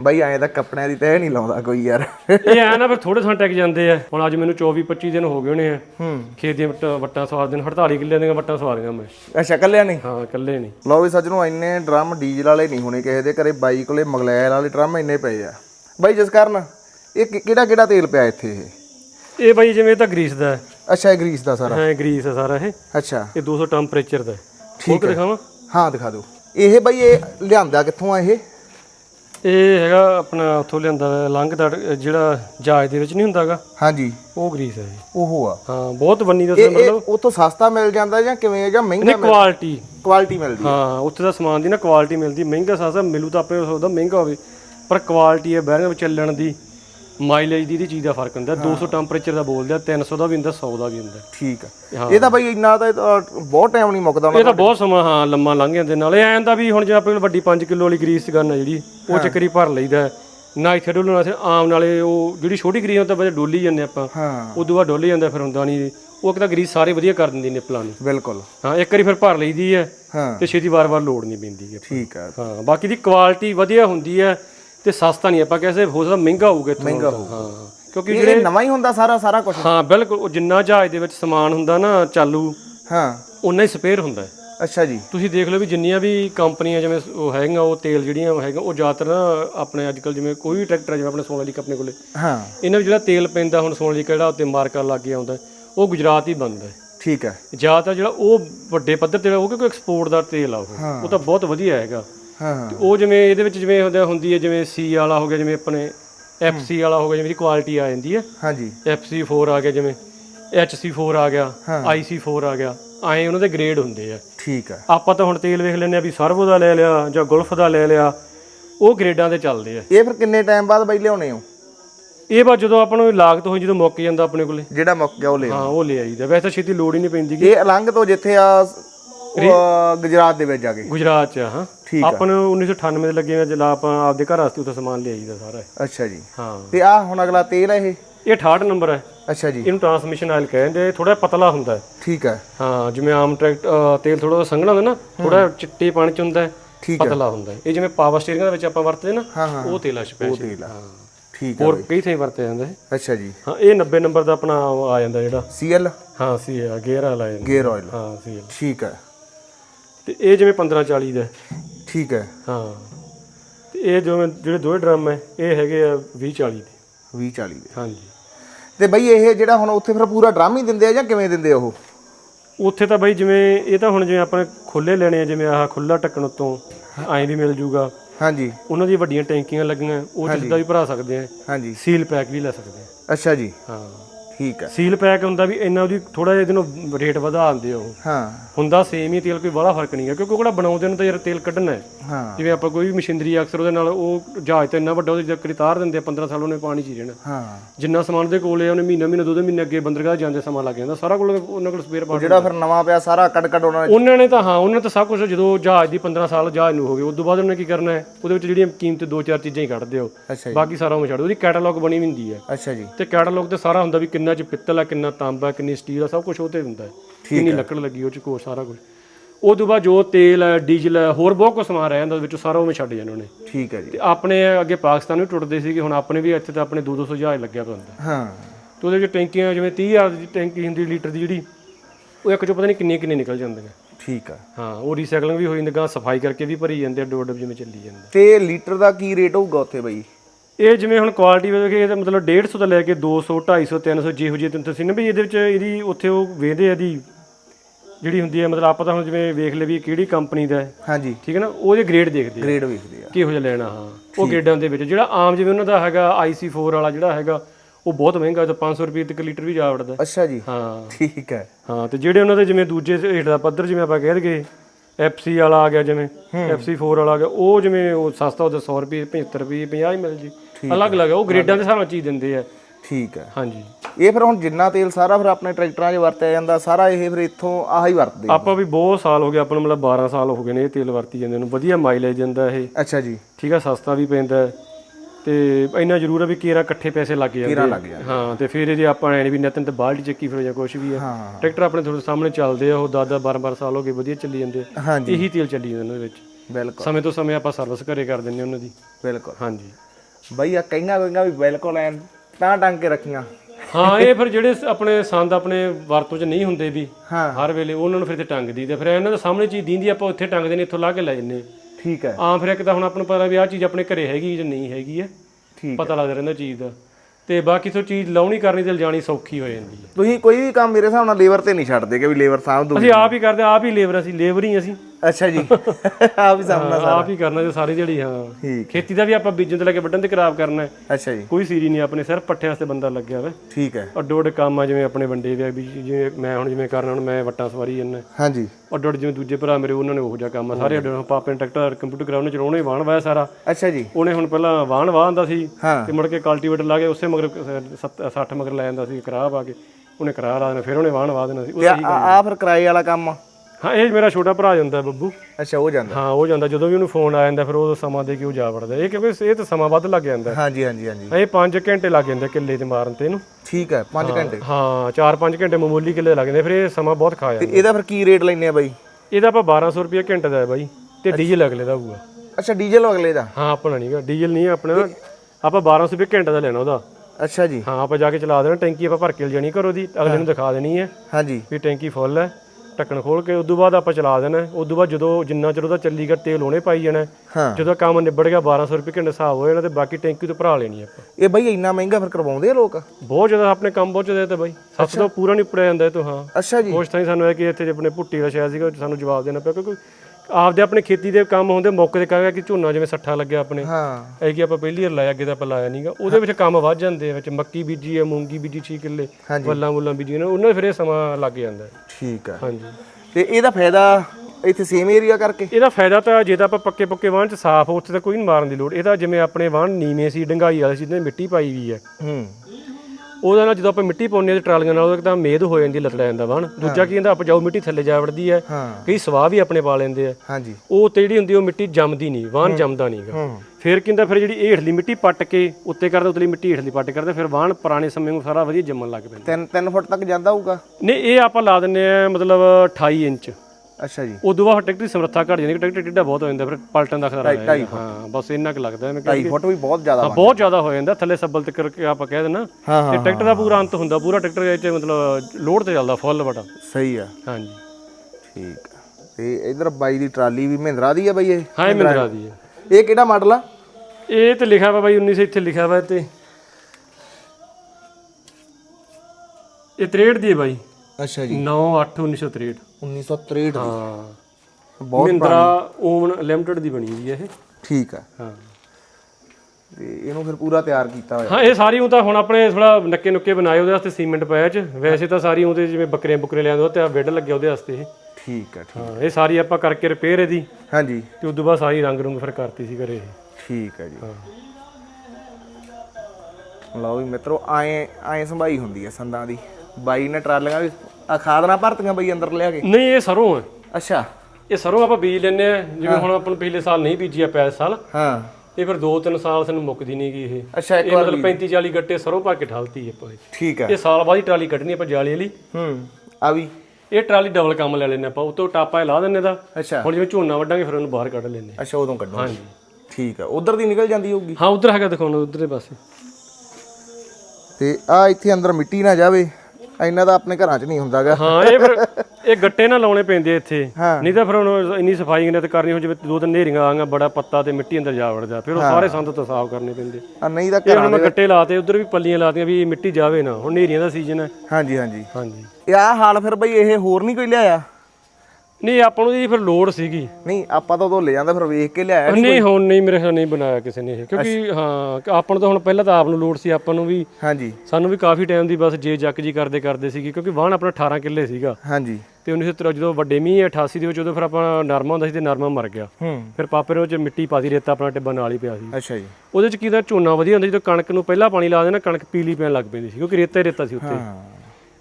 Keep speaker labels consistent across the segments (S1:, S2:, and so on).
S1: ਬਾਈ ਐਂ ਤਾਂ ਕੱਪੜਿਆਂ ਦੀ ਤੈਅ ਨਹੀਂ ਲਾਉਂਦਾ ਕੋਈ ਯਾਰ।
S2: ਇਹ ਐ ਨਾ ਫਿਰ ਥੋੜੇ ਥਾਂ ਟਿਕ ਜਾਂਦੇ ਆ। ਹੁਣ ਅੱਜ ਮੈਨੂੰ 24 25 ਦਿਨ ਹੋ ਗਏ ਹੋਣੇ ਆ। ਖੇਤ ਦੀਆਂ ਵੱਟਾਂ ਵੱਟਾਂ ਸਵਾਰ ਦਿਨ 48 ਕਿੱਲੇ ਦੀਆਂ ਵੱਟਾਂ ਸਵਾਰੀਆਂ ਮੈਂ।
S1: ਅੱਛਾ ਕੱਲਿਆ ਨਹੀਂ
S2: ਹਾਂ ਇਕੱਲੇ ਨਹੀਂ
S1: ਲਓ ਵੀ ਸੱਜਣੋ ਇੰਨੇ ਡਰਮ ਡੀਜ਼ਲ ਵਾਲੇ ਨਹੀਂ ਹੋਣੇ ਕਿਸੇ ਦੇ ਘਰੇ। ਬਾਈ ਕੋਲੇ ਮਗਲੈਲ ਵਾਲੇ ਡਰਮ ਇੰਨੇ ਪਏ ਆ। ਬਾਈ ਜਿਸ ਕਾਰਨ ਇਹ ਕਿਹੜਾ ਕਿਹੜਾ ਤੇਲ ਪਿਆ ਇੱਥੇ ਇਹ?
S2: ਇਹ ਬਾਈ ਜਿਵੇਂ ਇਹ ਤਾਂ ਗਰੀਸ ਦਾ ਹੈ।
S1: ਅੱਛਾ ਇਹ ਗਰੀਸ ਦਾ ਸਾਰਾ।
S2: ਹਾਂ ਗਰੀਸ ਹੈ ਸਾਰਾ ਇਹ।
S1: ਅੱਛਾ।
S2: ਇਹ 200 ਟੈਂਪਰੇਚਰ ਦਾ ਠੀਕ ਦਿਖਾਵਾਂ?
S1: ਹਾਂ ਦਿਖਾ ਦਿਓ। ਇਹ ਬਾਈ ਇਹ ਲਿਆਂਦਾ ਕਿੱਥੋਂ ਆ ਇਹ?
S2: ਇਹ ਹੈਗਾ ਆਪਣਾ ਉੱਥੋਂ ਲਿਆਂਦਾ ਲੰਘ ਦਾ ਜਿਹੜਾ ਜਹਾਜ਼ ਦੇ ਵਿੱਚ ਨਹੀਂ ਹੁੰਦਾਗਾ?
S1: ਹਾਂਜੀ।
S2: ਉਹ ਗਰੀਸ ਹੈ ਇਹ
S1: ਉਹ ਆ
S2: ਹਾਂ ਬਹੁਤ ਬੰਨੀ ਦਾ
S1: ਇਹ
S2: ਮਤਲਬ
S1: ਉਥੋਂ ਸਸਤਾ ਮਿਲ ਜਾਂਦਾ ਜਾਂ ਕਿਵੇਂ ਹੈ ਜਾਂ ਮਹਿੰਗਾ
S2: ਨਹੀਂ ਕੁਆਲਿਟੀ
S1: ਕੁਆਲਿਟੀ ਮਿਲਦੀ ਹੈ?
S2: ਹਾਂ ਉੱਥੇ ਦਾ ਸਮਾਨ ਦੀ ਨਾ ਕੁਆਲਿਟੀ ਮਿਲਦੀ। ਮਹਿੰਗਾ ਸਾਸਾ ਮਿਲੂ ਤਾਂ ਆਪੇ ਉਹਦਾ ਮਹਿੰਗਾ ਹੋਵੇ ਪਰ ਕੁਆਲਿਟੀ ਹੈ ਬੈਰਿੰਗ ਵਿੱਚ ਚੱਲਣ ਦੀ। ਮਾਈਲੇਜ ਦੀ ਇਹਦੀ ਚੀਜ਼ ਦਾ ਫ਼ਰਕ ਹੁੰਦਾ 200 ਟੈਂਪਰੇਚਰ ਦਾ ਬੋਲਦੇ ਆ 300 ਦਾ ਵੀ ਹੁੰਦਾ 100 ਦਾ ਵੀ ਹੁੰਦਾ।
S1: ਠੀਕ ਆ। ਇਹ ਤਾਂ ਬਾਈ ਇੰਨਾ ਤਾਂ ਬਹੁਤ ਟਾਈਮ ਨਹੀਂ ਮੁੱਕਦਾ
S2: ਇਹ ਤਾਂ ਬਹੁਤ ਸਮਾਂ ਹਾਂ ਲੰਮਾ ਲੰਘ ਜਾਂਦੇ ਨਾਲ। ਇਹ ਐਂ ਦਾ ਵੀ ਹੁਣ ਜੇ ਆਪਣੇ ਕੋਲ ਵੱਡੀ 5 ਕਿਲੋ ਵਾਲੀ ਗਰੀਸ ਗਨ ਹੈ ਜਿਹੜੀ ਉਹ ਚੱਕਰੀ ਭਰ ਲਈਦਾ। ਹੈ। ਨਾ ਇੱਥੇ ਡੋਲਣਾ ਸੀ ਆਮ ਨਾਲੇ ਉਹ ਜਿਹੜੀ ਛੋਟੀ ਗਰੀਸ ਤਾਂ ਬਸ ਡੋਲੀ ਜਾਂਦੇ ਆਪਾਂ।
S1: ਹਾਂ।
S2: ਉਦੋਂ ਬਾਅਦ ਡੋਲੀ ਜਾਂਦਾ ਫਿਰ ਹੁੰਦਾ ਨਹੀਂ ਉਹ ਇੱਕ ਤਾਂ ਗਰੀਸ ਸਾਰੇ ਵਧੀਆ ਕਰ ਦਿੰਦੀ ਨਿਪਲਾਂ ਨੂੰ।
S1: ਬਿਲਕੁਲ।
S2: ਹਾਂ ਇੱਕ ਵਾਰੀ ਫਿਰ ਭਰ ਲਈਦੀ ਹੈ
S1: ਹਾਂ।
S2: ਤੇ ਛੇਤੀ ਵਾਰ-ਵਾਰ ਲੋਡ ਨਹੀਂ ਪੈਂਦੀ ਹੈ।
S1: ਠੀਕ ਆ।
S2: ਹਾਂ ਬਾਕੀ ਦੀ ਕੁਆਲਿਟੀ ਵਧੀਆ ਹੁੰਦੀ ਹੈ। ਤੇ ਸਸਤਾ ਨਹੀਂ ਆਪਾਂ ਕਹਿੰਦੇ ਹੋ ਸਕਦਾ ਮਹਿੰਗਾ ਹੋਊਗਾ ਇੱਥੋਂ ਮਹਿੰਗਾ ਹਾਂ ਕਿਉਂਕਿ
S1: ਇਹ ਇਹ ਨਵਾਂ ਹੀ ਹੁੰਦਾ ਸਾਰਾ ਸਾਰਾ ਕੁਝ
S2: ਹਾਂ ਬਿਲਕੁਲ ਉਹ ਜਿੰਨਾ ਜਹਾਜ਼ ਦੇ ਵਿੱਚ ਸਮਾਨ ਹੁੰਦਾ ਨਾ ਚਾਲੂ
S1: ਹਾਂ।
S2: ਉਨਾ ਹੀ ਸਪੇਅਰ ਹੁੰਦਾ ਹੈ।
S1: ਅੱਛਾ ਜੀ।
S2: ਤੁਸੀਂ ਦੇਖ ਲਓ ਵੀ ਜਿੰਨੀਆਂ ਵੀ ਕੰਪਨੀਆਂ ਜਿਵੇਂ ਉਹ ਹੈਗੀਆਂ ਉਹ ਤੇਲ ਜਿਹੜੀਆਂ ਹੈਗੀਆਂ ਉਹ ਜ਼ਿਆਦਾਤਰ ਨਾ ਆਪਣੇ ਅੱਜ ਕੱਲ ਜਿਵੇਂ ਕੋਈ ਵੀ ਟਰੈਕਟਰ ਹੈ ਜਿਵੇਂ ਆਪਣੇ ਸੋਨਾਲੀਕ ਆਪਣੇ ਕੋਲੇ
S1: ਹਾਂ।
S2: ਇਹਨਾਂ ਵਿੱਚ ਜਿਹੜਾ ਤੇਲ ਪੈਂਦਾ ਹੁਣ ਸੋਨਾਲੀਕ ਜਿਹੜਾ ਉੱਤੇ ਮਾਰਕਰ ਲੱਗ ਗਿਆ ਹੁੰਦਾ ਉਹ ਗੁਜਰਾਤ ਹੀ ਬਣਦਾ ਹੈ।
S1: ਠੀਕ ਹੈ।
S2: ਜ਼ਿਆਦਾਤਰ ਜਿਹੜਾ ਉਹ ਵੱਡੇ ਪੱਧਰ ਤੇ ਉਹ ਕਿਉਂਕਿ ਐਕਸਪੋਰਟ ਦਾ ਤੇਲ ਆ ਉਹ ਉਹ ਤਾਂ ਬਹੁਤ ਵਧੀਆ ਹੈਗਾ।
S1: ਹਾਂ।
S2: ਤੇ ਉਹ ਜਿਵੇਂ ਇਹਦੇ ਵਿੱਚ ਜਿਵੇਂ ਹੁੰਦਾ ਹੁੰਦੀ ਹੈ ਜਿਵੇਂ ਸੀ ਵਾਲਾ ਹੋ ਗਿਆ ਜਿਵੇਂ ਆਪਣੇ FC ਵਾਲਾ ਹੋ ਗਿਆ ਜਿਵੇਂ ਦੀ ਕੁਆਲਿਟੀ ਆ ਜਾਂਦੀ ਹੈ।
S1: ਹਾਂਜੀ।
S2: FC4 ਆ ਗਿਆ ਜਿਵੇਂ HC4 ਆ ਗਿਆ IC4 ਆ ਗਿਆ ਐਂ ਉਹਨਾਂ ਦੇ ਗ੍ਰੇਡ ਹੁੰਦੇ ਆ।
S1: ਠੀਕ ਆ।
S2: ਆਪਾਂ ਤਾਂ ਹੁਣ ਤੇਲ ਵੇਖ ਲੈਂਦੇ ਆ ਵੀ ਸਰਵੋ ਦਾ ਲੈ ਲਿਆ ਜਾਂ ਗੁਲਫ ਦਾ ਲੈ ਲਿਆ ਉਹ ਗ੍ਰੇਡਾਂ ਦੇ ਚੱਲਦੇ ਆ।
S1: ਇਹ ਫਿਰ ਕਿੰਨੇ ਟਾਈਮ ਬਾਅਦ ਬਾਈ ਲਿਆਉਣੇ ਹੋ?
S2: ਇਹ ਬਸ ਜਦੋਂ ਆਪਾਂ ਨੂੰ ਲਾਗਤ ਹੋਈ ਜਦੋਂ ਮੁੱਕ ਜਾਂਦਾ ਆਪਣੇ ਕੋਲੇ।
S1: ਜਿਹੜਾ ਮੁੱਕ ਗਿਆ ਉਹ ਲੈ
S2: ਹਾਂ ਉਹ ਲੈ ਆਈਦਾ। ਵੈਸੇ ਛੇਤੀ ਲੋੜ ਹੀ ਨਹੀਂ ਪੈਂਦੀ।
S1: ਇਹ ਅਲੰਗ ਤੋਂ ਜਿੱਥੇ ਆ ਉਹ ਗੁਜਰਾਤ ਦੇ ਵਿੱਚ ਜਾ ਕੇ
S2: ਗੁਜਰਾਤ ਚ ਆ, ਹਾਂ।
S1: ਠੀਕ
S2: ਆਪਾਂ ਨੂੰ 1998 ਦੇ ਲੱਗੇ ਜਲਾ ਆਪਾਂ ਆਪਦੇ ਘਰ ਵਾਸਤੇ ਉੱਥੇ ਸਮਾਨ ਲਿਆਈਦਾ ਸਾਰਾ।
S1: ਅੱਛਾ ਜੀ।
S2: ਹਾਂ।
S1: ਤੇ ਆ ਹੁਣ ਅਗਲਾ ਤੇਲ ਹੈ ਇਹ?
S2: ਇਹ 68 ਨੰਬਰ ਹੈ
S1: ਅੱਛਾ ਜੀ।
S2: ਇਹਨੂੰ ਟਰਾਂਸਮਿਸ਼ਨ ਆਇਲ ਕਹਿੰਦੇ ਥੋੜਾ ਪਤਲਾ ਹੁੰਦਾ ਹੈ।
S1: ਠੀਕ ਹੈ
S2: ਹਾਂ ਜਿਵੇਂ ਆਮ ਟਰੈਕਟ ਅ, ਤੇਲ ਥੋੜਾ ਸੰਘਣਾ ਹੁੰਦਾ ਨਾ ਥੋੜਾ ਚਿੱਟੇ ਪਾਣੀ ਚ ਹੁੰਦਾ ਹੈ
S1: ਠੀਕ
S2: ਪਤਲਾ ਹੁੰਦਾ ਹੈ। ਇਹ ਜਿਵੇਂ ਪਾਵਰ ਸਟੀਅਰਿੰਗ ਦੇ ਵਿੱਚ ਆਪਾਂ ਵਰਤਦੇ ਨਾ
S1: ਹਾਂ
S2: ਉਹ ਤੇਲ ਆ ਸਪੈਸ਼ਲ
S1: ਤੇਲ ਆ। ਠੀਕ ਹੈ
S2: ਹੋਰ ਕਈ ਥਾਂ ਵਰਤਿਆ ਜਾਂਦਾ ਹੈ
S1: ਅੱਛਾ ਜੀ।
S2: ਹਾਂ ਇਹ 90 ਨੰਬਰ ਦਾ ਆਪਣਾ ਉਹ ਆ ਜਾਂਦਾ ਜਿਹੜਾ।
S1: ਸੀਐਲ?
S2: ਹਾਂ ਸੀ ਆ ਗੇਅਰ ਵਾਲਾ ਆ ਜਾਂਦਾ
S1: ਗੇਅਰ ਆਇਲ।
S2: ਹਾਂ ਸੀ
S1: ਠੀਕ ਹੈ
S2: ਤੇ ਇਹ ਜਿਵੇਂ 1540 ਦਾ ਹੈ।
S1: ਠੀਕ ਹੈ।
S2: ਹਾਂ। ਤੇ ਇਹ ਜਿਵੇਂ ਜਿਹੜੇ ਦੋਵੇਂ ਡਰਮ ਹੈ ਇਹ ਹੈਗੇ ਆ 2040 ਦੇ।
S1: 20 40 ਦੇ।
S2: ਹਾਂਜੀ।
S1: ਤੇ ਬਈ ਇਹ ਜਿਹੜਾ ਹੁਣ ਉੱਥੇ ਫਿਰ ਪੂਰਾ ਡਰਮ ਹੀ ਦਿੰਦੇ ਆ ਜਾਂ ਕਿਵੇਂ ਦਿੰਦੇ ਆ ਉਹ?
S2: ਉੱਥੇ ਤਾਂ ਬਾਈ ਜਿਵੇਂ ਇਹ ਤਾਂ ਹੁਣ ਜਿਵੇਂ ਆਪਣੇ ਖੁੱਲੇ ਲੈਣੇ ਆ ਜਿਵੇਂ ਆਹ ਖੁੱਲਾ ਢੱਕਣ ਉੱਤੋਂ ਐਂ ਵੀ ਮਿਲ ਜੂਗਾ।
S1: ਹਾਂਜੀ।
S2: ਉਹਨਾਂ ਦੀ ਵੱਡੀਆਂ ਟੈਂਕੀਆਂ ਲੱਗੀਆਂ ਉਹ ਜਿੱਦਾਂ ਵੀ ਭਰਾ ਸਕਦੇ ਆ
S1: ਹਾਂਜੀ।
S2: ਸੀਲ ਪੈਕ ਵੀ ਲੈ ਸਕਦੇ ਆ।
S1: ਅੱਛਾ ਜੀ।
S2: ਹਾਂ।
S1: ਠੀਕ ਹੈ।
S2: ਸੀਲ ਪੈਕ ਹੁੰਦਾ ਵੀ ਇੰਨਾ ਉਹਦੀ ਥੋੜਾ ਜਿਹਾ ਇਹਦੇ ਰੇਟ ਵਧਾ ਦਿੰਦੇ ਉਹ।
S1: ਹਾਂ।
S2: ਹੁੰਦਾ ਸੇਮ ਹੀ ਤੇਲ ਕੋਈ ਬੜਾ ਫ਼ਰਕ ਨਹੀਂ ਹੈ ਕਿਉਂਕਿ ਉਹ ਕਿਹੜਾ ਬਣਾਉਂਦੇ ਨੇ ਤਾਂ ਯਾਰ ਤੇਲ ਕੱਢਣਾ ਹੈ।
S1: ਹਾਂ।
S2: ਜਿਵੇਂ ਆਪਾਂ ਕੋਈ ਵੀ ਮਸ਼ੀਨਰੀ ਅਕਸਰ ਉਹਦੇ ਨਾਲ ਉਹ ਜਹਾਜ਼ ਤੇ ਇੰਨਾ ਵੱਡਾ ਉਹਦੇ ਚੱਕਰੀ ਤਾਰ ਦਿੰਦੇ ਆ 15 ਸਾਲ ਉਹਨੇ ਪਾਣੀ ਚ ਹੀ ਰਹਿਣਾ।
S1: ਹਾਂ।
S2: ਜਿੰਨਾ ਸਮਾਨ ਉਹਦੇ ਕੋਲ ਉਹਨੇ ਮਹੀਨਾ ਮਹੀਨਾ ਦੋ ਦੋ ਮਹੀਨੇ ਅੱਗੇ ਬੰਦਰਗਾਹ ਜਾਂਦੇ ਸਮਾਂ ਲੱਗ ਜਾਂਦਾ। ਸਾਰਾ ਕੋਲ ਉਹਨਾਂ ਕੋਲ ਸਪੇਅਰ ਪਾਰਟ
S1: ਜਿਹੜਾ ਫਿਰ ਨਵਾਂ ਪਿਆ ਸਾਰਾ ਕੱਢ ਕੱਢ ਉਹਨਾਂ ਨੇ
S2: ਉਹਨਾਂ ਨੇ ਤਾਂ ਹਾਂ ਉਹਨਾਂ ਨੇ ਤਾਂ ਸਭ ਕੁਝ ਜਦੋਂ ਜਹਾਜ਼ ਦੀ 15 ਸਾਲ ਜਹਾਜ਼ ਨੂੰ ਹੋ ਗਏ ਉਸ ਤੋਂ ਬਾਅਦ ਉਹਨੇ ਕੀ ਕਰਨਾ ਹੈ? ਉਹਦੇ ਵਿੱਚ ਜਿਹੜੀਆਂ ਕੀਮਤ ਦੋ ਚਾਰ ਚੀਜ਼ਾਂ ਹੀ ਕੱਢਦੇ ਹੋ ਬਾਕੀ ਸਾਰਾ ਉਹ ਛੱਡ। ਉਹਦੀ ਕੈਟਾਲੌਗ ਬਣੀ ਹੁੰਦੀ ਹੈ।
S1: ਅੱਛਾ ਜੀ।
S2: ਤੇ ਕੈਟਾਲੌਗ ਤੇ ਸਾਰਾ ਹੁੰਦਾ ਵੀ ਕਿੰਨਾ ਚ ਪਿੱਤਲ ਹੈ ਕਿੰਨਾ ਤਾਂਬਾ ਕਿੰਨੀ ਸਟੀਲ ਹੈ ਸਭ ਕੁਝ ਉਹ ਤੇ ਹੁੰਦਾ ਹੈ। ਕਿੰਨੀ ਲੱਕੜ ਲੱਗੀ ਉਹ ਚ ਕੋ ਸਾਰਾ ਕੁਝ ਉਹ ਤੋਂ ਬਾਅਦ ਜੋ ਤੇਲ ਹੈ ਡੀਜ਼ਲ ਹੈ ਹੋਰ ਬਹੁਤ ਕੁਝ ਸਮਾਨ ਰਹਿ ਜਾਂਦਾ ਵਿੱਚ ਸਾਰਾ ਉਹ ਛੱਡ ਜਾਂਦੇ ਉਹਨੇ।
S1: ਠੀਕ ਹੈ ਜੀ।
S2: ਤੇ ਆਪਣੇ ਅੱਗੇ ਪਾਕਿਸਤਾਨ ਵੀ ਟੁੱਟਦੇ ਸੀਗੇ ਹੁਣ ਆਪਣੇ ਵੀ ਇੱਥੇ ਤਾਂ ਆਪਣੇ 2-200 ਜਹਾਜ਼ ਲੱਗਿਆ ਪਿਆ ਹੁੰਦਾ।
S1: ਹਾਂ।
S2: ਤੇ ਉਹਦੇ ਵਿੱਚ ਟੈਂਕੀਆਂ ਜਿਵੇਂ 30000 ਦੀ ਟੈਂਕੀ ਹੁੰਦੀ ਲੀਟਰ ਦੀ ਜਿਹੜੀ ਉਹ ਇੱਕ ਚੋਂ ਪਤਾ ਨਹੀਂ ਕਿੰਨੇ ਕਿੰਨੇ ਨਿਕਲ ਜਾਂਦੀਆਂ।
S1: ਠੀਕ ਆ।
S2: ਹਾਂ ਉਹ ਰੀਸਾਈਕਲਿੰਗ ਵੀ ਹੋ ਜਾਂਦੀ ਗਾ ਸਫ਼ਾਈ ਕਰਕੇ ਵੀ ਭਰੀ ਜਾਂਦੇ ਆ ਡੋਡ ਜਿਵੇਂ ਚੱਲੀ ਜਾਂਦਾ।
S1: ਤੇ ਲੀਟਰ ਦਾ ਕੀ ਰੇਟ ਹੋਊਗਾ ਉੱਥੇ ਬਈ?
S2: ਇਹ ਜਿਵੇਂ ਹੁਣ ਕੁਆਲਿਟੀ ਵੇਖ ਕੇ ਇਹਦਾ ਮਤਲਬ 150 ਤੋਂ ਲੈ ਕੇ 200 250 300 ਜਿਹੋ ਜਿਹੇ ਤੁਹਾਨੂੰ ਤੁਸੀਂ ਨਾ ਵੀ ਇਹਦੇ ਵਿੱਚ ਇਹਦੀ ਉੱਥੇ ਉਹ ਵੇਖਦੇ ਆ ਦੀ ਜਿਹੜੀ ਹੁੰਦੀ ਹੈ ਮਤਲਬ ਆਪਾਂ ਤਾਂ ਹੁਣ ਜਿਵੇਂ ਵੇਖ ਲਈ ਵੀ ਕਿਹੜੀ ਕੰਪਨੀ ਦਾ ਹੈ।
S1: ਹਾਂਜੀ।
S2: ਠੀਕ ਹੈ ਨਾ? ਉਹਦੇ ਗ੍ਰੇਡ ਦੇਖਦੇ ਆ।
S1: ਗ੍ਰੇਡ ਵੇਖਦੇ ਆ।
S2: ਕਿਹੋ ਜਿਹਾ ਲੈਣਾ ਹਾਂ। ਉਹ ਗ੍ਰੇਡਾਂ ਦੇ ਵਿੱਚ ਜਿਹੜਾ ਆਮ ਜਿਵੇਂ ਉਹਨਾਂ ਦਾ ਹੈਗਾ IC4 ਵਾਲਾ ਜਿਹੜਾ ਹੈਗਾ ਉਹ ਬਹੁਤ ਮਹਿੰਗਾ ਤੇ 500 ਰੁਪਏ ਤੱਕ ਲੀਟਰ ਵੀ ਜਾ ਵੜਦਾ।
S1: ਅੱਛਾ ਜੀ।
S2: ਹਾਂ।
S1: ਠੀਕ ਹੈ।
S2: ਹਾਂ ਤੇ ਜਿਹੜੇ ਉਹਨਾਂ ਦੇ ਜਿਵੇਂ ਦੂਜੇ ਹੇਠ ਦਾ ਪੱਧਰ ਜਿਵੇਂ ਆਪਾਂ ਕਹਿ ਦਈਏ FC ਵਾਲਾ ਆ ਗਿਆ ਜਿਵੇਂ FC4 ਵਾਲਾ ਆ ਗਿਆ ਉਹ ਜਿਵੇਂ ਉਹ ਸਸਤਾ ਉਹਦਾ 100 ਰੁਪਏ 75 ਰੁਪਏ 50 ਹੀ ਮਿਲ ਜੀ। ਅਲੱਗ ਅਲੱਗ ਆ ਉਹ ਗ੍ਰੇਡਾਂ ਦੇ ਹਿਸਾਬ ਨਾਲ ਚੀਜ਼ ਦਿੰਦੇ ਆ।
S1: ਠੀਕ ਹੈ।
S2: ਹਾਂਜੀ।
S1: ਇਹ ਫਿਰ ਹੁਣ ਜਿੰਨਾ ਤੇਲ ਸਾਰਾ ਫਿਰ ਆਪਣੇ ਟਰੈਕਟਰਾਂ 'ਚ ਵਰਤਿਆ ਜਾਂਦਾ ਸਾਰਾ ਇਹ ਫਿਰ ਇੱਥੋਂ ਆਹ ਹੀ ਵਰਤਦੇ
S2: ਆਪਾਂ ਵੀ ਬਹੁਤ ਸਾਲ ਹੋ ਗਏ ਆਪਾਂ ਨੂੰ ਮਤਲਬ 12 ਸਾਲ ਹੋ ਗਏ ਨੇ ਇਹ ਤੇਲ ਵਰਤੀ ਜਾਂਦੇ ਨੂੰ। ਵਧੀਆ ਮਾਈਲੇਜ ਦਿੰਦਾ ਇਹ।
S1: ਅੱਛਾ ਜੀ।
S2: ਠੀਕ ਆ ਸਸਤਾ ਵੀ ਪੈਂਦਾ। ਹੈ। ਤੇ ਇੰਨਾ ਜ਼ਰੂਰ ਹੈ ਵੀ ਕੇਰਾ ਇਕੱਠੇ ਪੈਸੇ ਲੱਗ ਜਾਂਦੇ
S1: ਕੀਰਾ
S2: ਆ।
S1: ਲੱਗ ਜਾਂਦਾ
S2: ਹਾਂ ਤੇ ਫਿਰ ਇਹਦੇ ਆਪਾਂ ਐ ਨੀ ਵੀ ਨਤਨ ਤੇ ਬਾਲਟੀ ਚੱਕੀ ਫਿਰ ਜਾਂ ਕੁਝ ਵੀ ਹੈ
S1: ਹਾਂ।
S2: ਟਰੈਕਟਰ ਆਪਣੇ ਤੁਹਾਡੇ ਸਾਹਮਣੇ ਚੱਲਦੇ ਆ ਉਹ 10 10 12 12 ਸਾਲ ਹੋ ਗਏ ਵਧੀਆ ਚੱਲੀ ਜਾਂਦੇ ਆ।
S1: ਹਾਂਜੀ।
S2: ਇਹੀ ਤੇਲ ਚੱਲੀ ਜਾਂਦਾ ਉਹਦੇ ਵਿੱਚ।
S1: ਬਿਲਕੁਲ।
S2: ਸਮੇਂ ਤੋਂ ਸਮੇਂ ਆਪਾਂ ਸਰਵਿਸ ਘਰੇ ਕਰ ਦਿੰਦੇ ਉਹਨਾਂ ਦੀ।
S1: ਬਿਲਕੁਲ।
S2: ਹਾਂਜੀ।
S1: ਬਾਈ ਆ ਕਈਆਂ ਕਈਆਂ ਵੀ ਬਿਲਕੁਲ ਐ ਤਾਂ ਟੰਗ ਕੇ ਰੱਖੀਆਂ।
S2: ਹਾਂ ਇਹ ਫਿਰ ਜਿਹੜੇ ਸ- ਆਪਣੇ ਸੰਦ ਆਪਣੇ ਵਰਤੋਂ 'ਚ ਨਹੀਂ ਹੁੰਦੇ ਵੀ
S1: ਹਾਂ।
S2: ਹਰ ਵੇਲੇ ਉਹਨਾਂ ਨੂੰ ਫਿਰ ਤੇ ਟੰਗ ਦੀ ਤੇ ਫਿਰ ਇਹਨਾਂ ਦੇ ਸਾਹਮਣੇ ਚੀਜ਼ ਦੀਂਦੀ ਆਪਾਂ ਉੱਥੇ ਟੰਗਦੇ ਨੇ ਇੱਥੋਂ ਲਾ ਕੇ ਲੈ ਜੰਨੇ
S1: ਠੀਕ ਹੈ।
S2: ਆ ਫਿਰ ਇੱਕ ਤਾਂ ਹੁਣ ਆਪਾਂ ਨੂੰ ਪਤਾ ਵੀ ਆਹ ਚੀਜ਼ ਆਪਣੇ ਘਰੇ ਹੈਗੀ ਜਾਂ ਨਹੀਂ ਹੈਗੀ ਹੈ
S1: ਠੀਕ
S2: ਪਤਾ ਲੱਗਦਾ ਰਹਿੰਦਾ ਚੀਜ਼ ਦਾ। ਤੇ ਬਾਕੀ ਤੋਂ ਚੀਜ਼ ਲਾਉਣੀ ਕਰਨੀ ਤੇ ਲਿਜਾਣੀ ਸੌਖੀ ਹੋ ਜਾਂਦੀ ਹੈ।
S1: ਤੁਸੀਂ ਕੋਈ ਵੀ ਕੰਮ ਮੇਰੇ ਹਿਸਾਬ ਨਾਲ ਲੇਬਰ ਤੇ ਨਹੀਂ ਛੱਡਦੇ ਕਿ ਵੀ ਲੇਬਰ ਦੂ
S2: ਅਸੀਂ ਆਪ ਹੀ ਕਰਦੇ ਆਪ ਹੀ ਲੇਬਰ ਅਸੀਂ ਲੇਬਰ ਹੀ ਅਸੀਂ।
S1: ਅੱਛਾ ਜੀ। ਆ ਵੀ ਸਾਹਮਣਾ
S2: ਆਪ ਹੀ ਕਰਨਾ ਜੇ ਸਾਰੀ ਜਿਹੜੀ ਹਾਂ।
S1: ਠੀਕ
S2: ਖੇਤੀ ਦਾ ਵੀ ਆਪਾਂ ਬੀਜਣ ਤੋਂ ਲੈ ਕੇ ਵੱਢਣ ਤੇ ਖਰਾਬ ਕਰਨਾ ਹੈ।
S1: ਅੱਛਾ ਜੀ।
S2: ਕੋਈ ਸੀਰੀ ਨਹੀਂ ਆਪਣੇ ਸਿਰਫ ਪੱਠਿਆਂ ਵਾਸਤੇ ਬੰਦਾ ਲੱਗਿਆ ਵਾ।
S1: ਠੀਕ ਹੈ।
S2: ਅੱਡੋ ਅੱਡ ਕੰਮ ਆ ਜਿਵੇਂ ਆਪਣੇ ਵੰਡੇ ਵੇ ਵੀ ਜਿਵੇਂ ਮੈਂ ਹੁਣ ਜਿਵੇਂ ਕਰਨਾ ਹੁਣ ਮੈਂ ਵੱਟਾਂ ਸਵਾਰੀ ਜਾਂਦਾ।
S1: ਹਾਂਜੀ।
S2: ਅੱਡੋ ਅੱਡ ਜਿਵੇਂ ਦੂਜੇ ਭਰਾ ਮੇਰੇ ਉਹਨਾਂ ਨੇ ਉਹੋ ਜਿਹਾ ਕੰਮ ਆ ਸਾਰੇ ਅੱਡੋ ਪਾਪੇ ਨੇ ਟਰੈਕਟਰ ਕੰਪਿਊਟਰ ਕਰਾਉਣੇ ਚਲਾਉਣੇ ਵਾਹਣ ਵਾਇਆ ਸਾਰਾ।
S1: ਅੱਛਾ ਜੀ।
S2: ਉਹਨੇ ਹੁਣ ਪਹਿਲਾਂ ਵਾਹਣ ਵਾਹਦਾ ਸੀ
S1: ਹਾਂ।
S2: ਤੇ ਮੁੜ ਕੇ ਕਲਟੀਵੇਟਰ ਲਾ ਕੇ ਉਸੇ ਮਗਰ 60 ਮਗਰ ਲੈ ਜਾਂਦਾ ਸੀ ਕਰਾਹ ਪਾ ਕੇ। ਉਹਨੇ ਕਰਾਹ ਲਾ ਦੇਣਾ ਫਿਰ ਉਹਨੇ ਵਾਹਣ ਵਾਹ ਦੇਣਾ ਸੀ। ਉਹ
S1: ਆ। ਆ ਫਿਰ ਕਿਰਾਏ ਵਾਲਾ ਕੰਮ ਆ?
S2: ਹਾਂ ਇਹ ਮੇਰਾ ਛੋਟਾ ਭਰਾ ਜਾਂਦਾ ਬੱਬੂ।
S1: ਅੱਛਾ ਉਹ ਜਾਂਦਾ।
S2: ਹਾਂ ਉਹ ਜਾਂਦਾ। ਜਦੋਂ ਵੀ ਉਹਨੂੰ ਫੋਨ ਆ ਜਾਂਦਾ ਫਿਰ ਉਹ ਸਮਾਂ ਦੇ ਕੇ ਉਹ ਜਾ ਵੜਦਾ। ਇਹ ਕਿਉਂਕਿ ਇਹ ਤਾਂ ਸਮਾਂ ਵੱਧ ਲੱਗ ਜਾਂਦਾ
S1: ਹਾਂਜੀ ਹਾਂਜੀ ਹਾਂਜੀ।
S2: ਇਹ 5 ਘੰਟੇ ਲੱਗ ਜਾਂਦੇ ਕਿੱਲੇ ਤੇ ਮਾਰਨ ਤੇ ਇਹਨੂੰ।
S1: ਠੀਕ ਹੈ 5 ਘੰਟੇ।
S2: ਹਾਂ 4-5 ਘੰਟੇ ਮਾਮੂਲੀ ਕਿੱਲੇ ਲੱਗ ਜਾਂਦੇ ਫਿਰ ਇਹ ਸਮਾਂ ਬਹੁਤ ਖਾ
S1: ਤੇ
S2: ਜਾਂਦਾ।
S1: ਇਹਦਾ ਫਿਰ ਕੀ ਰੇਟ ਲੈਨੇ ਆ ਬਾਈ?
S2: ਇਹਦਾ ਆਪਾਂ 1200 ਰੁਪਏ ਘੰਟੇ ਦਾ ਹੈ ਬਾਈ ਤੇ ਡੀਜ਼ਲ ਅਗਲੇ ਦਾ ਹੋਊਗਾ।
S1: ਅੱਛਾ ਡੀਜ਼ਲ ਅਗਲੇ ਦਾ?
S2: ਹਾਂ ਆਪਣਾ ਨਹੀਂਗਾ ਡੀਜ਼ਲ ਨਹੀਂ ਆਪਣਾ ਆਪਾਂ 1200 ਰੁਪਏ ਘੰਟੇ ਦਾ ਲੈਣਾ ਉਹਦਾ।
S1: ਅੱਛਾ ਜੀ।
S2: ਹਾਂ ਆਪਾਂ ਜਾ ਕੇ ਚਲਾ ਦੇਣਾ ਟੈਂਕੀ ਆਪਾਂ ਭਰ ਕੇ ਲਿਜਾਣੀ ਘਰੋਂ ਦੀ ਅਗਲੇ ਨੂੰ ਦਿਖਾ ਦੇਣੀ ਹੈ
S1: ਹਾਂਜੀ।
S2: ਵੀ ਟੈਂਕੀ ਫੁੱਲ ਹੈ। ਢੱਕਣ ਖੋਲ ਕੇ ਉਦੋਂ ਬਾਅਦ ਆਪਾਂ ਚਲਾ ਦੇਣਾ। ਉਦੋਂ ਬਾਅਦ ਜਦੋਂ ਜਿੰਨਾ ਚਿਰ ਉਹਦਾ ਚੱਲੀਗਾ ਤੇਲ ਉਹਨੇ ਪਾਈ ਜਾਣਾ
S1: ਹਾਂ।
S2: ਜਦੋਂ ਕੰਮ ਨਿਬੜ ਗਿਆ 1200 ਰੁਪਏ ਘੰਟੇ ਹਿਸਾਬ ਹੋ ਜਾਣਾ ਤੇ ਬਾਕੀ ਟੈਂਕੀ ਤੋਂ ਭਰਾ ਲੈਣੀ ਆਪਾਂ।
S1: ਇਹ ਬਾਈ ਇੰਨਾ ਮਹਿੰਗਾ ਫਿਰ ਕਰਵਾਉਂਦੇ ਆ ਲੋਕ?
S2: ਬਹੁਤ ਜ਼ਿਆਦਾ ਆਪਣੇ ਕੰਮ ਬਹੁਤ ਜ਼ਿਆਦਾ ਤੇ ਬਾਈ। ਸੱਤ ਤੋਂ ਪੂਰਾ ਨਹੀਂ ਪੜਿਆ ਜਾਂਦਾ ਇਹ ਤੋਂ ਹਾਂ।
S1: ਅੱਛਾ ਜੀ।
S2: ਕੁਛ ਤਾਂ ਹੀ ਸਾਨੂੰ ਹੈ ਕਿ ਇੱਥੇ ਜੇ ਆਪਣੇ ਭੁੱਟੀ ਦਾ ਸ਼ਾਇਦ ਸੀਗਾ ਸਾਨੂੰ ਜਵਾਬ ਦੇਣਾ ਪਿਆ ਕਿਉਂਕਿ ਆਪਦੇ ਆਪਣੇ ਖੇਤੀ ਦੇ ਕੰਮ ਹੁੰਦੇ ਮੌਕੇ ਤੇ ਕਹਾਂਗਾ ਕਿ ਝੋਨਾ ਜਿਵੇਂ ਸੱਠਾ ਲੱਗਿਆ ਆਪਣੇ।
S1: ਹਾਂ।
S2: ਇਹ ਕਿ ਆਪਾਂ ਪਹਿਲੀ ਵਾਰ ਲਾਇਆ ਅੱਗੇ ਤਾਂ ਆਪਾਂ ਲਾਇਆ ਨਹੀਂਗਾ ਉਹਦੇ ਵਿੱਚ ਕੰਮ ਵੱਧ ਜਾਂਦੇ ਆ ਵਿੱਚ। ਮੱਕੀ ਬੀਜੀ ਹੈ ਮੂੰਗੀ ਬੀਜੀ 6 ਕਿੱਲੇ। ਵੱਲਾਂ ਮੁੱਲਾਂ ਬੀਜੀਆਂ ਨੇ ਉਹਨਾਂ ਫਿਰ ਇਹ ਸਮਾਂ ਲੱਗ ਜਾਂਦਾ। ਹੈ।
S1: ਠੀਕ ਹੈ
S2: ਹਾਂਜੀ।
S1: ਤੇ ਇਹਦਾ ਫਾਇਦਾ ਇੱਥੇ ਸੇਮ ਏਰੀਆ ਕਰਕੇ?
S2: ਇਹਦਾ ਫਾਇਦਾ ਤਾਂ ਜੇ ਤਾਂ ਆਪਾਂ ਪੱਕੇ ਪੱਕੇ ਵਾਹਣ ਚ ਸਾਫ਼ ਉੱਥੇ ਤਾਂ ਕੋਈ ਨਹੀਂ ਮਾਰਨ ਦੀ ਲੋੜ। ਇਹਦਾ ਜਿਵੇਂ ਆਪਣੇ ਵਾਹਣ ਨੀਵੇਂ ਸੀ ਡੰਗਾਈ ਵਾਲੇ ਸੀ ਜਿਹਦੇ ਮਿੱਟੀ ਪਾਈ ਵੀ ਹੈ
S1: ਹੂੰ।
S2: ਉਹਦਾ ਨਾਲ ਜਦੋਂ ਆਪਾਂ ਮਿੱਟੀ ਪਾਉਂਦੇ ਹਾਂ ਤੇ ਟਰਾਲੀਆਂ ਨਾਲ ਉਹਦਾ ਤਾਂ ਮੇਦ ਹੋ ਜਾਂਦੀ ਲਤੜਾ ਜਾਂਦਾ ਵਾਹਣ। ਦੂਜਾ ਕੀ ਹੁੰਦਾ ਉਪਜਾਊ ਮਿੱਟੀ ਥੱਲੇ ਜਾ ਵੜਦੀ ਹੈ। ਕਈ ਸਵਾਹ ਵੀ ਆਪਣੇ ਪਾ ਲੈਂਦੇ ਆ।
S1: ਹਾਂਜੀ।
S2: ਉਹ ਉੱਤੇ ਜਿਹੜੀ ਹੁੰਦੀ ਉਹ ਮਿੱਟੀ ਜੰਮਦੀ ਨਹੀਂ ਵਾਹਣ ਜੰਮਦਾ ਨਹੀਂਗਾ ਫਿਰ ਕੀ ਹੁੰਦਾ ਫਿਰ ਜਿਹੜੀ ਹੇਠਲੀ ਮਿੱਟੀ ਪੱਟ ਕੇ ਉੱਤੇ ਕਰਦੇ ਉਤਲੀ ਮਿੱਟੀ ਹੇਠਲੀ ਪੱਟ ਕਰਦੇ ਫਿਰ ਵਾਹਣ ਪੁਰਾਣੇ ਸਮੇਂ ਨੂੰ ਸਾਰਾ ਵਧੀਆ ਜੰਮਣ ਲੱਗ ਪੈਂਦਾ।
S1: 3 3 ਫੁੱਟ ਤੱਕ ਜਾਂਦਾ ਹੋਊਗਾ?
S2: ਨਹੀਂ ਇਹ ਆਪਾਂ ਲਾ ਦਿੰਨੇ ਆ ਮਤਲਬ 28 ਇੰਚ।
S1: ਅੱਛਾ ਜੀ।
S2: ਉਦੋਂ ਬਾਅਦ ਟਰੈਕਟਰ ਦੀ ਸਮਰੱਥਾ ਘਟ ਜਾਂਦੀ ਕਿ ਟਰੈਕਟਰ ਟਿੱਡਾ ਬਹੁਤ ਹੋ ਜਾਂਦਾ ਫਿਰ ਪਲਟਣ ਦਾ ਖਤਰਾ ਹੈ ਹਾਂ ਬਸ ਇੰਨਾ ਕੁ ਲੱਗਦਾ ਕਿ
S1: 2.5 ਫੁੱਟ ਵੀ ਬਹੁਤ ਜ਼ਿਆਦਾ
S2: ਹਾਂ, ਬਹੁਤ ਜ਼ਿਆਦਾ ਹੋ ਜਾਂਦਾ ਥੱਲੇ ਸੱਬਲ ਤੇ ਕਰਕੇ ਆਪਾਂ ਕਹਿ ਦੇਣਾ
S1: ਹਾਂ।
S2: ਤੇ
S1: ਹਾਂ
S2: ਟਰੈਕਟਰ ਦਾ ਪੂਰਾ ਅੰਤ ਹੁੰਦਾ ਪੂਰਾ ਟਰੈਕਟਰ ਇਹ ਮਤਲਬ ਲੋਡ ਤੇ ਚੱਲਦਾ ਫੁੱਲ ਬਟਾ।
S1: ਸਹੀ ਆ।
S2: ਹਾਂਜੀ।
S1: ਠੀਕ ਆ। ਤੇ ਇਧਰ ਬਾਈ ਦੀ ਟਰਾਲੀ ਵੀ ਮਹਿੰਦਰਾ ਦੀ ਆ ਬਾਈ ਇਹ?
S2: ਹਾਂ ਮਹਿੰਦਰਾ ਦੀ ਹੈ
S1: ਇਹ ਕਿਹੜਾ ਮਾਡਲ ਆ?
S2: ਇਹ ਤੇ ਲਿਖਿਆ ਵਾ ਬਾਈ 1900 ਇੱਥੇ ਲਿਖਿਆ ਵਾ ਤੇ ਇਹ 63 ਦੀ ਹੈ ਬਾਈ।
S1: ਅੱਛਾ ਜੀ।
S2: 9 8 1963
S1: 1963 ਦੀ।
S2: ਹਾਂ।
S1: ਬਹੁਤ
S2: ਮਹਿੰਦਰਾ ਓਵਨ ਲਿਮਟਿਡ ਦੀ ਬਣੀ ਹੋਈ ਹੈ ਇਹ।
S1: ਠੀਕ ਆ
S2: ਹਾਂ।
S1: ਤੇ ਇਹਨੂੰ ਫਿਰ ਪੂਰਾ ਤਿਆਰ ਕੀਤਾ ਹੋਇਆ।
S2: ਹਾਂ ਇਹ ਸਾਰੀ ਉਹ ਤਾਂ ਹੁਣ ਆਪਣੇ ਥੋੜਾ ਨੱਕੇ ਨੁੱਕੇ ਬਣਾਏ ਉਹਦੇ ਵਾਸਤੇ ਸੀਮੈਂਟ ਪਾਇਆ ਚ। ਵੈਸੇ ਤਾਂ ਸਾਰੀ ਉਹਦੇ ਜਿਵੇਂ ਬੱਕਰੇ ਬੁਕਰੇ ਲਿਆਂਦੇ ਉਹ ਤੇ ਬੈੱਡ ਲੱਗਿਆ ਉਹਦੇ ਵਾਸਤੇ ਇਹ।
S1: ਠੀਕ ਆ ਠੀਕ।
S2: ਹਾਂ ਇਹ ਸਾਰੀ ਆਪਾਂ ਕਰਕੇ ਰਿਪੇਅਰ ਇਹਦੀ।
S1: ਹਾਂਜੀ।
S2: ਤੇ ਉਦੋਂ ਬਾਅਦ ਸਾਰੀ ਰੰਗ ਰੁੰਗ ਫਿਰ ਕਰਤੀ ਸੀ ਘਰੇ
S1: ਠੀਕ ਹੈ ਜੀ। ਲਓ ਵੀ ਮਿੱਤਰੋ ਆਏ ਆਏ ਸੰਭਾਈ ਹੁੰਦੀ ਹੈ ਸੰਦਾਂ ਦੀ। ਬਾਈ ਨੇ ਟਰਾਲੀਆਂ ਵੀ ਆ ਖਾਦਨਾ ਭਰਤੀਆਂ ਬਈ ਅੰਦਰ ਲਿਆ ਕੇ?
S2: ਨਹੀਂ ਇਹ ਸਰੋਂ ਹੈ।
S1: ਅੱਛਾ।
S2: ਇਹ ਸਰੋਂ ਆਪਾਂ ਬੀਜ ਲੈਨੇ ਆ ਜਿਵੇਂ ਹੁਣ ਆਪਾਂ ਨੂੰ ਪਿਛਲੇ ਸਾਲ ਨਹੀਂ ਬੀਜੀ ਆ ਪੈਸ ਸਾਲ।
S1: ਹਾਂ।
S2: ਇਹ ਫਿਰ 2-3 ਸਾਲ ਸਾਨੂੰ ਮੁੱਕਦੀ ਨਹੀਂ ਗਈ ਇਹ।
S1: ਅੱਛਾ ਇੱਕ
S2: ਇਹ ਮਤਲਬ 35-40 ਗੱਟੇ ਸਰੋਂ ਪਾ ਕੇ ਠਾਲਤੀ ਆਪਾਂ।
S1: ਠੀਕ ਹੈ
S2: ਇਹ ਸਾਲ ਬਾਅਦ ਹੀ ਟਰਾਲੀ ਕੱਢਣੀ ਆਪਾਂ ਜਾਲੀ ਵਾਲੀ।
S1: ਹੂੰ ਆ ਵੀ।
S2: ਇਹ ਟਰਾਲੀ ਡਬਲ ਕੰਮ ਲੈ ਲੈਨੇ ਆਪਾਂ। ਉਤੋਂ ਟਾਪਾ ਲਾ ਦਿੰਨੇ ਦਾ।
S1: ਅੱਛਾ।
S2: ਹੁਣ ਜਿਵੇਂ ਝੋਨਾ ਵੱਢਾਂਗੇ ਫਿਰ ਉਹਨੂੰ ਬਾਹਰ ਕੱਢ ਲੈਨੇ
S1: ਅੱਛਾ ਉਦੋਂ ਕੱਢੋ।
S2: ਹਾਂਜੀ।
S1: ਠੀਕ ਹੈ ਉਧਰ ਦੀ ਨਿਕਲ ਜਾਂਦੀ ਹੋਊਗੀ?
S2: ਹਾਂ ਉਧਰ ਹੈਗਾ ਦਿਖਾਉਣਾ ਉਧਰਲੇ ਪਾਸੇ।
S1: ਤੇ ਆ ਇੱਥੇ ਅੰਦਰ ਮਿੱਟੀ ਨਾ ਜਾਵੇ। ਇੰਨਾ ਤਾਂ ਆਪਣੇ ਘਰਾਂ 'ਚ ਨਹੀਂ ਹੁੰਦਾਗਾ।
S2: ਹਾਂ ਇਹ ਫਿਰ ਇਹ ਗੱਟੇ ਨਾ ਲਾਉਣੇ ਪੈਂਦੇ ਇੱਥੇ। ਨਹੀਂ ਤਾਂ ਫਿਰ ਹੁਣ ਇੰਨੀ ਸਫ਼ਾਈ ਨੇ ਤੇ ਕਰਨੀ ਹੋ ਜਿਵੇਂ ਦੋ ਤਿੰਨ ਨੇਰੀਆਂ ਆਂਗਾ ਬੜਾ ਪੱਤਾ ਤੇ ਮਿੱਟੀ ਅੰਦਰ ਜਾ ਵੜਦਾ। ਫਿਰ ਉਹ ਸਾਰੇ ਸੰਦ ਤੋਂ ਸਾਫ਼ ਕਰਨੇ ਪੈਂਦੇ।
S1: ਆ ਨਹੀਂ ਤਾਂ ਘਰਾਂ
S2: ਹੁਣ ਮੈਂ ਗੱਟੇ ਲਾਤੇ ਉਧਰ ਵੀ ਪੱਲੀਆਂ ਲਾਤੀਆਂ ਵੀ ਮਿੱਟੀ ਜਾਵੇ ਨਾ। ਹੁਣ ਨੇਰੀਆਂ ਦਾ ਸੀਜ਼ਨ ਹੈ।
S1: ਹਾਂਜੀ ਹਾਂਜੀ।
S2: ਹਾਂਜੀ।
S1: ਇਹ ਆ ਹਾਲ ਫਿਰ ਬਈ ਇਹ ਹੋਰ ਨਹੀਂ ਕੋਈ ਲਿਆਇਆ?
S2: ਨਹੀਂ ਆਪਾਂ ਨੂੰ ਇਹ ਫਿਰ ਲੋੜ ਸੀਗੀ।
S1: ਨਹੀਂ ਆਪਾਂ ਤਾਂ ਉਦੋਂ ਲੈ ਜਾਂਦਾ ਫਿਰ ਵੇਖ ਕੇ ਲਿਆਇਆ
S2: ਨਹੀਂ ਹੁਣ ਨਹੀਂ ਮੇਰੇ ਖਿਆਲ ਨਹੀਂ ਬਣਾਇਆ ਕਿਸੇ ਨੇ ਇਹ ਕਿਉਂਕਿ ਹਾਂ ਆਪਾਂ ਨੂੰ ਤਾਂ ਹੁਣ ਪਹਿਲਾਂ ਤਾਂ ਆਪ ਨੂੰ ਲੋੜ ਸੀ ਆਪਾਂ ਨੂੰ ਵੀ
S1: ਹਾਂਜੀ।
S2: ਸਾਨੂੰ ਵੀ ਕਾਫੀ ਟਾਈਮ ਦੀ ਬਸ ਜੇ ਜੱਕ ਜੀ ਕਰਦੇ ਕਰਦੇ ਸੀਗੇ ਕਿਉਂਕਿ ਵਾਹਣ ਆਪਣਾ 18 ਕਿੱਲੇ ਸੀਗਾ।
S1: ਹਾਂਜੀ।
S2: ਤੇ 1973 ਜਦੋਂ ਵੱਡੇ ਮੀਂਹ 88 ਦੇ ਵਿੱਚ ਉਦੋਂ ਫਿਰ ਆਪਾਂ ਨਰਮਾ ਹੁੰਦਾ ਸੀ ਤੇ ਨਰਮਾ ਮਰ ਗਿਆ।
S1: ਹੂੰ।
S2: ਫਿਰ ਪਾਪੇ ਨੇ ਉਹ ਚ ਮਿੱਟੀ ਪਾਤੀ ਰੇਤਾ ਆਪਣਾ ਟਿੱਬਾ ਨਾਲ ਹੀ ਪਿਆ ਸੀ।
S1: ਅੱਛਾ ਜੀ।
S2: ਉਹਦੇ ਚ ਕੀ ਦਾ ਝੋਨਾ ਵਧੀਆ ਹੁੰਦਾ ਜਦੋਂ ਕਣਕ ਨੂੰ ਪਹਿਲਾਂ ਪਾਣੀ ਲਾ ਦੇਣਾ ਕਣਕ ਪੀਲੀ ਪੈਣ ਲੱਗ ਪੈਂਦੀ ਸੀ ਕਿਉਂਕਿ ਰੇਤਾ ਹੀ ਰੇਤਾ ਸੀ ਉੱਤੇ
S1: ਹਾਂ।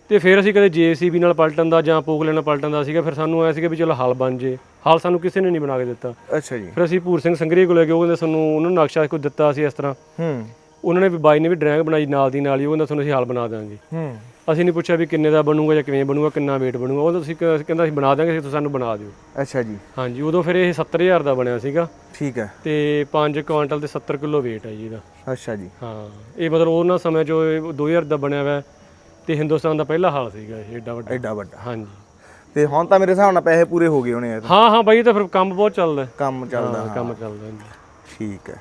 S2: ਤੇ ਫਿਰ ਅਸੀਂ ਕਦੇ ਜੀਸੀਬੀ ਨਾਲ ਪਲਟਣ ਦਾ ਜਾਂ ਪੋਗਲੇ ਨਾਲ ਪਲਟਣ ਦਾ ਸੀਗਾ ਫਿਰ ਸਾਨੂੰ ਐ ਸੀਗਾ ਵੀ ਚਲੋ ਹਲ ਬਣ ਜੇ। ਹਲ ਸਾਨੂੰ ਕਿਸੇ ਨੇ ਨਹੀਂ ਬਣਾ ਕੇ ਦਿੱਤਾ।
S1: ਅੱਛਾ ਜੀ।
S2: ਫਿਰ ਅਸੀਂ ਭੂਰ ਸਿੰਘ ਸੰਗਰੀ ਕੋਲੇ ਗਏ ਉਹ ਕਹਿੰਦੇ ਸਾਨੂੰ ਉਹਨਾਂ ਨੂੰ ਨਕਸ਼ਾ ਕੋਈ ਦਿੱਤਾ ਸੀ ਇਸ ਤਰ੍ਹਾਂ।
S1: ਹੂੰ।
S2: ਉਹਨਾਂ ਨੇ ਵੀ ਬਾਈ ਨੇ ਵੀ ਡਰਾਇੰਗ ਬਣਾਈ ਨਾਲ ਦੀ ਨਾਲ ਹੀ ਉਹ ਕਹਿੰਦਾ ਤੁਹਾਨੂੰ ਅਸੀਂ ਹਲ ਬਣਾ ਦਾਂਗੇ
S1: ਹੂੰ।
S2: ਅਸੀਂ ਨਹੀਂ ਪੁੱਛਿਆ ਵੀ ਕਿੰਨੇ ਦਾ ਬਣੂਗਾ ਜਾਂ ਕਿਵੇਂ ਬਣੂਗਾ ਕਿੰਨਾ weight ਬਣੂਗਾ ਉਹ ਤੁਸੀਂ ਕ- ਕਹਿੰਦਾ ਅਸੀਂ ਬਣਾ ਦਾਂਗੇ ਤੁਸੀਂ ਸਾਨੂੰ ਬਣਾ ਦਿਓ।
S1: ਅੱਛਾ ਜੀ।
S2: ਹਾਂਜੀ ਉਦੋਂ ਫਿਰ ਇਹ 70000 ਦਾ ਬਣਿਆ ਸੀਗਾ।
S1: ਠੀਕ ਹੈ।
S2: ਤੇ 5 ਕੁਆਂਟਲ ਤੇ 70 ਕਿਲੋ weight ਹੈ ਜੀ ਇਹਦਾ।
S1: ਅੱਛਾ ਜੀ।
S2: ਹਾਂ ਇਹ ਮਤਲਬ ਉਹਨਾਂ ਸਮੇਂ ਜੋ ਇਹ 2000 ਦਾ ਬਣਿਆ ਹੋਇਆ ਤੇ ਹਿੰਦੁਸਤਾਨ ਦਾ ਪਹਿਲਾ ਹਾਲ ਸੀਗਾ ਇਹ ਏਡਾ ਵੱਡਾ।
S1: ਐਡਾ ਵੱਡਾ।
S2: ਹਾਂਜੀ।
S1: ਤੇ ਹੁਣ ਤਾਂ ਮੇਰੇ ਹਿਸਾਬ ਨਾਲ ਪੈਸੇ ਪੂਰੇ ਹੋ ਗਏ ਹੋਣੇ ਆ।
S2: ਹਾਂ ਹਾਂ ਬਾਈ ਇਹ ਤਾਂ ਫਿਰ ਕੰਮ ਬਹੁਤ ਚੱਲਦਾ। ਹੈ।
S1: ਕੰਮ ਚੱਲਦਾ
S2: ਹਾਂ ਕੰਮ ਚੱਲਦਾ ਜੀ
S1: ਠੀਕ ਹੈ।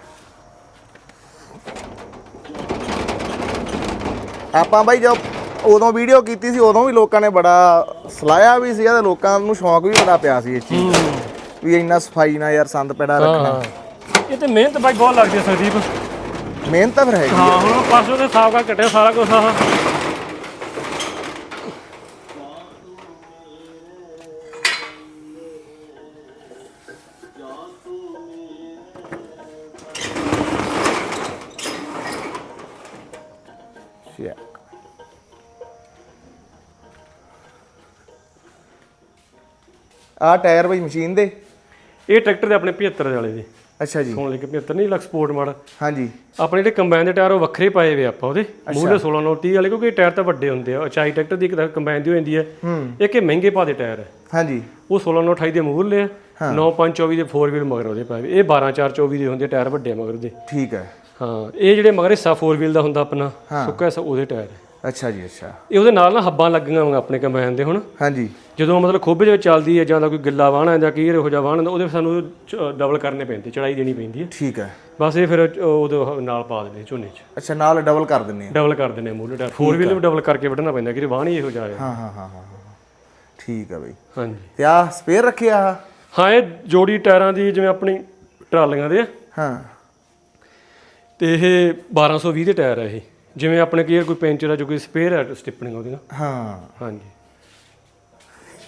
S1: ਆਪਾਂ ਬਾਈ ਜਦ ਉਦੋਂ ਵੀਡੀਓ ਕੀਤੀ ਸੀ ਉਦੋਂ ਵੀ ਲੋਕਾਂ ਨੇ ਬੜਾ ਸਲਾਇਆ ਵੀ ਸੀਗਾ ਤੇ ਲੋਕਾਂ ਨੂੰ ਸ਼ੌਂਕ ਵੀ ਬੜਾ ਪਿਆ ਸੀ ਇਸ ਚੀਜ਼ ਦਾ। ਵੀ ਇੰਨਾ ਸਫ਼ਾਈ ਨਾਲ ਯਾਰ ਸੰਦ ਪੈੜਾ ਰੱਖਣਾ।
S2: ਹਾਂ। ਇਹ ਤੇ ਮਿਹਨਤ ਬਾਈ ਬਹੁਤ ਲੱਗਦੀ ਹੈ ਸੰਦੀਪ
S1: ਮਿਹਨਤ ਤਾਂ ਫਿਰ ਹੈਗੀ।
S2: ਹਾਂ ਹੁਣ ਪਾਸੋਂ ਤੇ ਸਾਫ਼ ਕਰ ਕੱਟਿਆ ਸਾਰਾ ਕੁਝ ਆਹ।
S1: ਆ ਟਾਇਰ ਬਈ ਮਸ਼ੀਨ ਦੇ?
S2: ਇਹ ਟਰੈਕਟਰ ਦੇ ਆਪਣੇ 75 ਵਾਲੇ ਦੇ।
S1: ਅੱਛਾ ਜੀ।
S2: ਸੋਨ ਲੈ ਕੇ 75 ਨਹੀਂ ਲੱਖ ਸਪੋਰਟ ਮਾਰ
S1: ਹਾਂਜੀ।
S2: ਆਪਣੇ ਜਿਹੜੇ ਕੰਬਾਈਨ ਦੇ ਟਾਇਰ ਉਹ ਵੱਖਰੇ ਪਾਏ ਵੇ ਆਪਾਂ ਉਹਦੇ। ਮੂਲੇ 16 ਨੋ 30 ਵਾਲੇ ਕਿਉਂਕਿ ਇਹ ਟਾਇਰ ਤਾਂ ਵੱਡੇ ਹੁੰਦੇ ਆ। ਉਚਾਈ ਟਰੈਕਟਰ ਦੀ ਇੱਕ ਤਾਂ ਕੰਬਾਈਨ ਦੀ ਹੋ ਜਾਂਦੀ ਹੈ। ਇੱਕ ਇਹ ਮਹਿੰਗੇ ਪਾ ਦੇ ਟਾਇਰ ਹੈ।
S1: ਹਾਂਜੀ।
S2: ਉਹ 16 ਨੋ 28 ਦੇ ਮੂਲੇ ਆ। 9 5 24 ਦੇ 4 ਵੀਲ ਮਗਰ ਉਹਦੇ ਪਾਏ। ਇਹ 12 4 24 ਦੇ ਹੁੰਦੇ ਟਾਇਰ ਵੱਡੇ ਮਗਰ ਉਹਦੇ
S1: ਠੀਕ ਹੈ।
S2: ਹਾਂ ਇਹ ਜਿਹੜੇ ਮਗਰ ਹਿੱਸਾ 4 ਵੀਲ ਦਾ ਹੁੰਦਾ ਆਪਣਾ ਸੁੱਕਾ ਹਿੱਸਾ ਉਹਦੇ ਟਾਇਰ ਹੈ।
S1: ਅੱਛਾ ਜੀ ਅੱਛਾ।
S2: ਇਹ ਉਹਦੇ ਨਾਲ ਨਾ ਹੱਬਾਂ ਲੱਗੀਆਂ ਹੋਈਆਂ ਆਪਣੇ ਕੰਬਾਈਨ ਦੇ ਹੁਣ।
S1: ਹਾਂਜੀ।
S2: ਜਦੋਂ ਮਤਲਬ ਖੋਬੇ ਦੇ ਵਿੱਚ ਚੱਲਦੀ ਹੈ ਜਾਂ ਤਾਂ ਕੋਈ ਗਿੱਲਾ ਵਾਹਣਾ ਜਾਂ ਕੀ ਇਹੋ ਜਿਹਾ ਵਾਹਣ ਹੁੰਦਾ ਉਹਦੇ ਸਾਨੂੰ ਡਬਲ ਕਰਨੇ ਪੈਂਦੇ ਚੜਾਈ ਦੇਣੀ ਪੈਂਦੀ ਹੈ।
S1: ਠੀਕ ਹੈ।
S2: ਬਸ ਇਹ ਫਿਰ ਉਹਦੇ ਨਾਲ ਪਾ ਦਿੰਦੇ ਝੋਨੇ 'ਚ।
S1: ਅੱਛਾ ਨਾਲ ਡਬਲ ਕਰ ਦਿੰਨੇ ਆ।
S2: ਡਬਲ ਕਰ ਦਿੰਦੇ ਆ ਮੂਹਰੇ ਟਾਇਰ ਫੋਰ ਵੀਲ ਵੀ ਡਬਲ ਕਰਕੇ ਵੱਢਣਾ ਪੈਂਦਾ ਕਿ ਵਾਹਣ ਹੀ ਇਹੋ ਜਿਹਾ ਹੈ
S1: ਹਾਂ ਹਾਂ ਹਾਂ। ਠੀਕ ਹੈ ਬਈ।
S2: ਹਾਂਜੀ।
S1: ਤੇ ਆ ਸਪੇਅਰ ਰੱਖਿਆ ਆ
S2: ਹਾਂ ਇਹ ਜੋੜੀ ਟਾਇਰਾਂ ਦੀ ਜਿਵੇਂ ਆਪਣੀ ਟਰਾਲੀਆਂ ਦੇ
S1: ਹਾਂ।
S2: ਤੇ ਇਹ 1220 ਦੇ ਟਾਇਰ ਆ ਇਹ। ਜਿਵੇਂ ਆਪਣੇ ਕੀ ਕੋਈ ਪੈਂਚਰ ਆ ਜੋ ਕੋਈ ਸਪੇਅਰ ਹੈ ਸਟਿਪਨਿੰਗ ਉਹਦੀਆਂ
S1: ਹਾਂ।
S2: ਹਾਂਜੀ।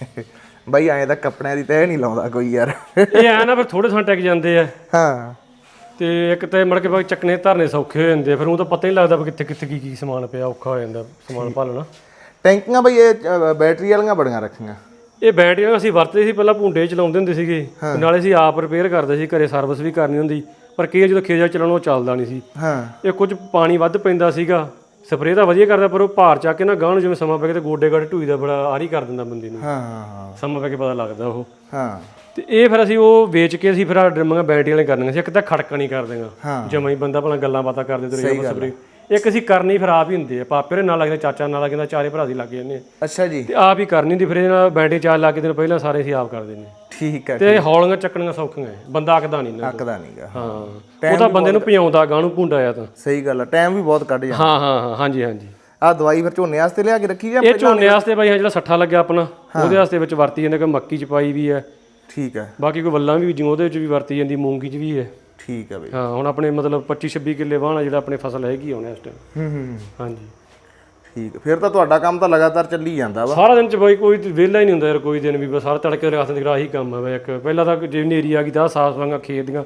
S1: ਬਈ ਐਂ ਤਾਂ ਕੱਪੜਿਆਂ ਦੀ ਤੈਅ ਨਹੀਂ ਲਾਉਂਦਾ ਕੋਈ ਯਾਰ।
S2: ਇਹ ਐ ਨਾ ਫਿਰ ਥੋੜੇ ਥਾਂ ਟਿਕ ਜਾਂਦੇ ਆ।
S1: ਹਾਂ।
S2: ਤੇ ਇੱਕ ਤੇ ਮੜ ਕੇ ਬਾਅਦ ਚੱਕਣੇ ਧਰਨੇ ਸੌਖੇ ਹੋ ਜਾਂਦੇ ਆ, ਫਿਰ ਉਹ ਤਾਂ ਪਤਾ ਹੀ ਨਹੀਂ ਲੱਗਦਾ ਵੀ ਕਿੱਥੇ ਕਿੱਥੇ ਕੀ ਕੀ ਸਮਾਨ ਪਿਆ ਔਖਾ ਹੋ ਜਾਂਦਾ ਸਮਾਨ ਭਾਲਣਾ।
S1: ਟੈਂਕੀਆਂ ਬਈ ਇਹ ਅ, ਬੈਟਰੀ ਵਾਲੀਆਂ ਬੜੀਆਂ ਰੱਖੀਆਂ।
S2: ਇਹ ਬੈਟਰੀਆਂ ਅਸੀਂ ਵਰਤਦੇ ਸੀ ਪਹਿਲਾਂ ਭੁੰਡੇ ਚਲਾਉਂਦੇ ਹੁੰਦੇ ਸੀਗੇ। ਨਾਲੇ ਅਸੀਂ ਆਪ ਰਿਪੇਅਰ ਕਰਦੇ ਸੀ ਘਰੇ ਸਰਵਿਸ ਵੀ ਕਰਨੀ ਹੁੰਦੀ। ਪਰ ਕੀ ਜਦੋਂ ਖੇਜਾ ਚਲਾਉਣਾ ਉਹ ਚੱਲਦਾ ਨਹੀਂ ਸੀ।
S1: ਹਾਂ।
S2: ਇਹ ਕੁਝ ਪਾਣੀ ਵੱਧ ਪੈਂਦਾ ਸੀਗਾ। ਸਪਰੇਅ ਤਾਂ ਵਧੀਆ ਕਰਦਾ ਪਰ ਉਹ ਭਾਰ ਚੱਕ ਕੇ ਨਾ ਗਾਂ ਨੂੰ ਜਿਵੇਂ ਸਮਾਂ ਪੈ ਗਿਆ ਤੇ ਗੋਡੇ ਗਾਡੇ ਢੂਈ ਦਾ ਬੜਾ ਆਰੀ ਕਰ ਦਿੰਦਾ ਬੰਦੇ ਨੂੰ।
S1: ਹਾਂ ਹਾਂ
S2: ਸਮਾਂ ਪੈ ਕੇ ਪਤਾ ਲੱਗਦਾ ਉਹ।
S1: ਹਾਂ।
S2: ਤੇ ਇਹ ਫਿਰ ਅਸੀਂ ਉਹ ਵੇਚ ਕੇ ਅਸੀਂ ਫਿਰ ਡਰਮਾਂ ਬੈਟਰੀ ਵਾਲੇ ਕਰਨੀਆਂ ਸੀ ਇੱਕ ਤਾਂ ਖੜਕਾ ਨਹੀਂ ਕਰਦੇਗਾ। ਜਮਾਂ ਹੀ ਬੰਦਾ ਭਲਾ ਗੱਲਾਂ ਬਾਤਾਂ ਕਰਦੇ ਤੁਰੇ ਜਾਂਦਾ ਸਪਰੇ ਇੱਕ ਅਸੀਂ ਕਰਨੀ ਫਿਰ ਆਪ ਹੀ ਹੁੰਦੇ ਆ। ਪਾਪੇ ਦੇ ਨਾਲ ਲੱਗਦੇ ਚਾਚਾ ਨਾਲ ਲੱਗਦਾ ਚਾਰੇ ਭਰਾ ਦੀ ਲੱਗ ਜਾਂਦੇ ਆ।
S1: ਅੱਛਾ ਜੀ।
S2: ਤੇ ਆਪ ਹੀ ਕਰਨੀ ਹੁੰਦੀ ਫਿਰ ਇਹਨਾਂ ਨਾਲ ਬੈਟਰੀ ਚਾਰਜ ਲਾ ਕੇ ਦਿਨ ਪਹਿਲਾਂ ਸਾਰੇ ਅਸੀਂ ਆਪ ਕਰ ਦਿੰਦੇ।
S1: ਠੀਕ ਹੈ
S2: ਤੇ ਹੌਲੀਆਂ ਚੱਕਣੀਆਂ ਸੌਖੀਆਂ ਐ। ਬੰਦਾ ਅੱਕਦਾ ਨਹੀਂ ਨਾ
S1: ਅੱਕਦਾ ਨਹੀਂਗਾ
S2: ਹਾਂ। ਉਹ ਤਾਂ ਬੰਦੇ ਨੂੰ ਭਜਾਉਂਦਾ ਗਾਂ ਨੂੰ ਭੁੰਡਾ ਆ ਤਾਂ।
S1: ਸਹੀ ਗੱਲ ਆ ਟਾਈਮ ਵੀ ਬਹੁਤ ਕੱਢ ਜਾਂਦਾ।
S2: ਹਾਂ ਹਾਂ ਹਾਂ ਹਾਂਜੀ ਹਾਂਜੀ।
S1: ਆ ਦਵਾਈ ਫਿਰ ਝੋਨੇ ਵਾਸਤੇ ਲਿਆ ਕੇ ਰੱਖੀ ਜਾਂ
S2: ਇਹ ਝੋਨੇ ਵਾਸਤੇ ਬਾਈ ਹਾਂ ਜਿਹੜਾ ਸੱਠਾ ਲੱਗਿਆ ਆਪਣਾ ਉਹਦੇ ਵਾਸਤੇ ਵਿੱਚ ਵਰਤੀ ਜਾਂਦੇ ਕੋਈ ਮੱਕੀ ਚ ਪਾਈ ਵੀ ਹੈ
S1: ਠੀਕ ਹੈ
S2: ਬਾਕੀ ਕੋਈ ਵੱਲਾਂ ਵੀ ਜਿਉਂ ਉਹਦੇ ਵਿੱਚ ਵੀ ਵਰਤੀ ਜਾਂਦੀ ਮੂੰਗੀ ਚ ਵੀ ਹੈ
S1: ਠੀਕ ਹੈ ਬਈ।
S2: ਹਾਂ ਹੁਣ ਆਪਣੇ ਮਤਲਬ 25 26 ਕਿੱਲੇ ਵਾਹਣਾ ਜਿਹੜਾ ਆਪਣੇ ਫਸਲ ਹੈਗੀ ਹੁਣ ਇਸ ਟਾਈਮ
S1: ਹੂੰ ਹੂੰ
S2: ਹਾਂਜੀ।
S1: ਠੀਕ ਫਿਰ ਤਾਂ ਤੁਹਾਡਾ ਕੰਮ ਤਾਂ ਲਗਾਤਾਰ ਚੱਲੀ ਜਾਂਦਾ ਵਾ।
S2: ਸਾਰਾ ਦਿਨ ਚ ਬਾਈ ਕੋਈ ਵਿਹਲਾ ਹੀ ਨਹੀਂ ਹੁੰਦਾ ਯਾਰ ਕੋਈ ਦਿਨ ਵੀ ਬਸ ਸਾਰਾ ਤੜਕੇ ਰਾਤ ਦੇ ਆਹੀ ਕੰਮ ਹੈ ਬਈ ਇੱਕ। ਪਹਿਲਾਂ ਤਾਂ ਜੇ ਨੇਰੀ ਆ ਗਈ ਤਾਂ ਸਾਫ਼ ਸਫਾਈਆਂ ਖੇਤ ਦੀਆਂ।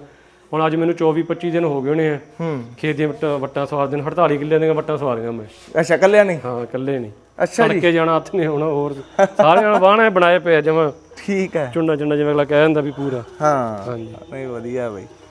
S2: ਹੁਣ ਅੱਜ ਮੈਨੂੰ 24 25 ਦਿਨ ਹੋ ਗਏ ਹੋਣੇ ਆ।
S1: ਹੂੰ।
S2: ਖੇਤ ਦੀਆਂ ਵੱਟਾਂ ਵੱਟਾਂ ਸਵਾਰ ਦਿਨ 48 ਕਿੱਲੇ ਦੀਆਂ ਵੱਟਾਂ ਸਵਾਰੀਆਂ ਮੈਂ।
S1: ਅੱਛਾ ਕੱਲਿਆ ਨਹੀਂ
S2: ਹਾਂ ਇਕੱਲੇ ਨਹੀਂ
S1: ਅੱਛਾ ਜੀ।
S2: ਤੜਕੇ ਜਾਣਾ ਹੱਥ ਨੇ ਹੁਣ ਹੋਰ। ਸਾਰਿਆਂ ਬਾਣਾ ਬਣਾਏ ਪਏ ਜਮਾ।
S1: ਠੀਕ ਹੈ
S2: ਚੁੰਨਾ ਚੁੰਨਾ ਜਿਵੇਂ ਅਗਲਾ ਕਹਿ ਜਾਂਦਾ ਵੀ ਪੂਰਾ।
S1: ਹਾਂ।
S2: ਹਾਂਜੀ।
S1: ਨਹੀਂ ਵਧੀਆ ਬਈ।